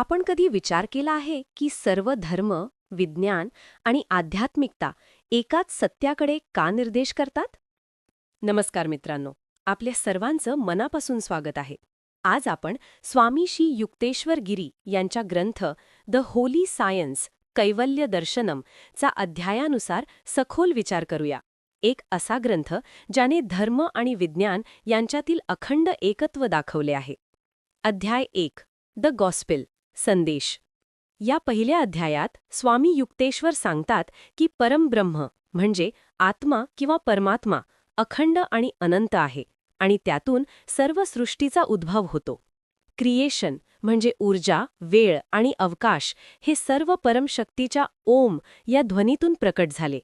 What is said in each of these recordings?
आपण कधी विचार केला आहे की सर्व धर्म विज्ञान आणि आध्यात्मिकता एकाच सत्याकडे का निर्देश करतात? नमस्कार मित्रांनो आपल्या सर्वांचं मनापासून स्वागत आहे. आज आपण स्वामी श्री युक्तेश्वर गिरी यांच्या ग्रंथ द होली सायन्स कैवल्य दर्शनम चा अध्यायानुसार सखोल विचार करूया. एक असा ग्रंथ ज्याने धर्म आणि विज्ञान यांच्यातील अखंड एकत्व दाखवले आहे. अध्याय एक द गॉस्पेल. संदेश. या पहिल्या अध्यायात स्वामी युक्तेश्वर सांगतात की परमब्रह्म म्हणजे आत्मा किंवा परमात्मा अखंड आणि अनंत आहे आणि त्यातून सर्व सृष्टीचा उद्भव होतो. क्रिएशन म्हणजे ऊर्जा वेळ आणि अवकाश हे सर्व परमशक्तीच्या ओम या ध्वनीतून प्रकट झाले.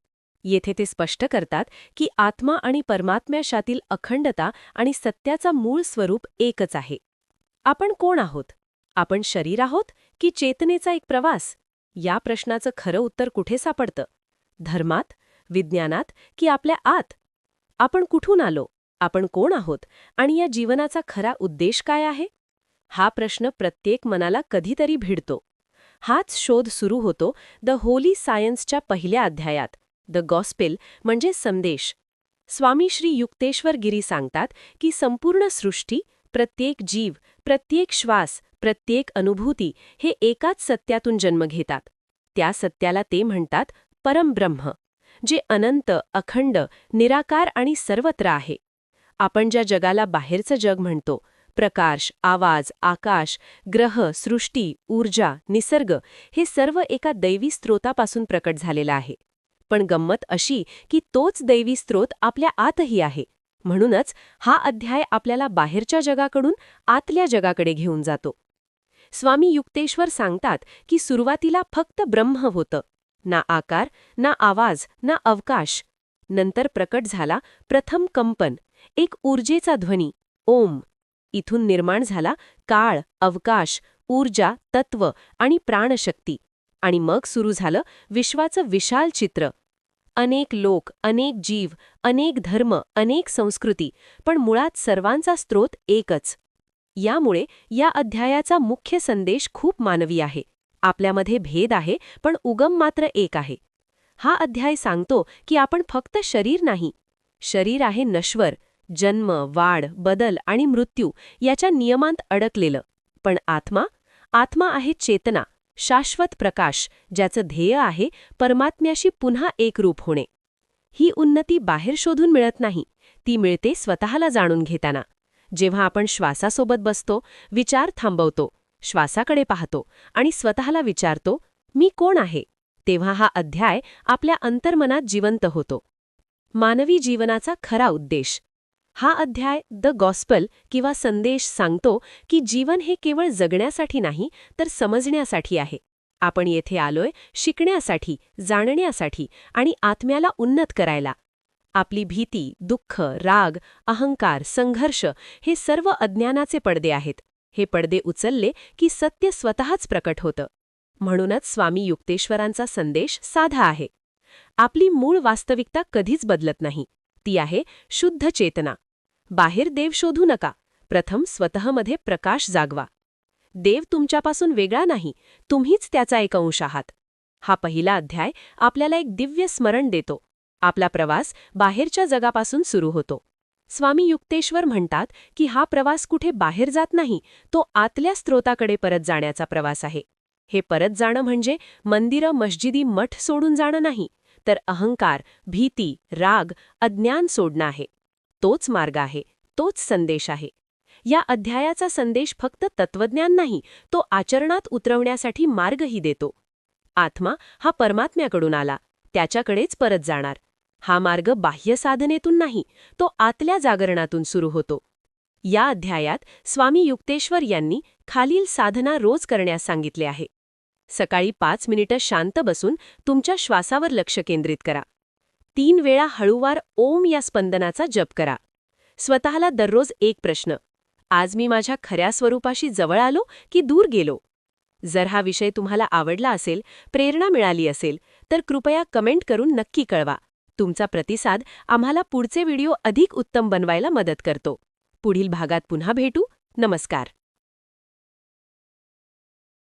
येथे ते स्पष्ट करतात की आत्मा आणि परमात्म्याशातील अखंडता आणि सत्याचा मूळ स्वरूप एकच आहे. आपण कोण आहोत? आपण शरीर आहोत की चेतनेचा एक प्रवास? या प्रश्नाचं खरं उत्तर कुठे सापडतं? धर्मात? विज्ञानात? की आपल्या आत? आपण कुठून आलो? आपण कोण आहोत? आणि या जीवनाचा खरा उद्देश काय आहे? हा प्रश्न प्रत्येक मनाला कधीतरी भिडतो. हाच शोध सुरू होतो द होली सायन्सच्या पहिल्या अध्यायात. द गॉस्पेल म्हणजे संदेश. स्वामी श्री युक्तेश्वर गिरी सांगतात की संपूर्ण सृष्टी प्रत्येक जीव प्रत्येक श्वास प्रत्येक अनुभूती हे एकाच सत्यातून जन्म घेतात. त्या सत्याला ते म्हणतात परमब्रह्म जे अनंत अखंड निराकार आणि सर्वत्र आहे. आपण ज्या जगाला बाहेरचं जग म्हणतो प्रकाश आवाज आकाश ग्रह सृष्टी ऊर्जा निसर्ग हे सर्व एका दैवी स्रोतापासून प्रकट झालेलं आहे. पण गंमत अशी की तोच दैवी स्रोत आपल्या आतही आहे. म्हणूनच हा अध्याय आपल्याला बाहेरच्या जगाकडून आतल्या जगाकडे घेऊन जातो. स्वामी युक्तेश्वर सांगतात की सुरुवातीला फक्त ब्रह्म होतं ना आकार ना आवाज ना अवकाश. नंतर प्रकट झाला प्रथम कंपन एक ऊर्जेचा ध्वनी ओम. इथून निर्माण झाला काळ अवकाश ऊर्जा तत्व आणि प्राणशक्ती. आणि मग सुरू झालं विश्वाचं विशाल चित्र. अनेक लोक अनेक जीव अनेक धर्म अनेक संस्कृती पण मुळात सर्वांचा स्रोत एकच. यामुळे या अध्यायाचा मुख्य संदेश खूप मानवी आहे. आपल्यामध्ये भेद आहे पण उगम मात्र एक आहे. हा अध्याय सांगतो की आपण फक्त शरीर नाही. शरीर आहे नश्वर जन्म वाढ बदल आणि मृत्यू याच्या नियमांत अडकलेलं. पण आत्मा? आत्मा आहे चेतना शाश्वत प्रकाश ज्याचं ध्येय आहे परमात्म्याशी पुन्हा एकरूप होणे. ही उन्नती बाहेर शोधून मिळत नाही ती मिळते स्वतःला जाणून घेताना. जेव्हा आपण श्वासासोबत बसतो विचार थांबवतो श्वासाकडे पाहतो आणि स्वतःला विचारतो मी कोण आहे? तेव्हा हा अध्याय आपल्या अंतर्मनात जिवंत होतो. मानवी जीवनाचा खरा उद्देश हा अध्याय द गॉस्पल किंवा संदेश सांगतो की जीवन हे केवळ जगण्यासाठी नाही तर समजण्यासाठी आहे. आपण येथे आलोय शिकण्यासाठी जाणण्यासाठी आणि आत्म्याला उन्नत करायला. आपली भीती दुःख राग अहंकार संघर्ष हे सर्व अज्ञानाचे पडदे आहेत. हे पडदे उचलले की सत्य स्वतःच प्रकट होतं. म्हणूनच स्वामी युक्तेश्वरांचा संदेश साधा आहे. आपली मूळ वास्तविकता कधीच बदलत नाही. ती आहे शुद्ध चेतना. बाहेर देव शोधू नका. प्रथम स्वतःमध्ये प्रकाश जागवा. देव तुमच्यापासून वेगळा नाही तुम्हीच त्याचा एक अंश आहात. हा पहिला अध्याय आपल्याला एक दिव्य स्मरण देतो. आपला प्रवास बाहेरच्या जगापासून सुरू होतो. स्वामी युक्तेश्वर म्हणतात की हा प्रवास कुठे बाहेर जात नाही तो आतल्या स्त्रोताकडे परत जाण्याचा प्रवास आहे. हे परत जाणं म्हणजे मंदिरं मस्जिदी मठ सोडून जाणं नाही तर अहंकार भीती राग अज्ञान सोडणं आहे. तोच मार्ग आहे तोच संदेश आहे. या अध्यायाचा संदेश फक्त तत्वज्ञान नाही तो आचरणात उतरवण्यासाठी मार्गही देतो. आत्मा हा परमात्म्याकडून आला त्याच्याकडेच परत जाणार. हा मार्ग बाह्य साधनेतून नाही तो आतल्या जागरणातून सुरू होतो. या अध्यायात स्वामी युक्तेश्वर यांनी खालील साधना रोज करण्यास सांगितले आहे. सकाळी पाच मिनिटं शांत बसून तुमच्या श्वासावर लक्ष केंद्रित करा. तीन वेळा हळूवार ओम या स्पंदनाचा जप करा. स्वतःला दररोज एक प्रश्न. आज मी माझ्या खऱ्या स्वरूपाशी जवळ आलो की दूर गेलो? जर हा विषय तुम्हाला आवडला असेल प्रेरणा मिळाली असेल तर कृपया कमेंट करून नक्की कळवा. तुमचा प्रतिसाद आम्हाला पुढचे व्हिडिओ अधिक उत्तम बनवायला मदत करतो. पुढील भागात पुन्हा भेटू. नमस्कार.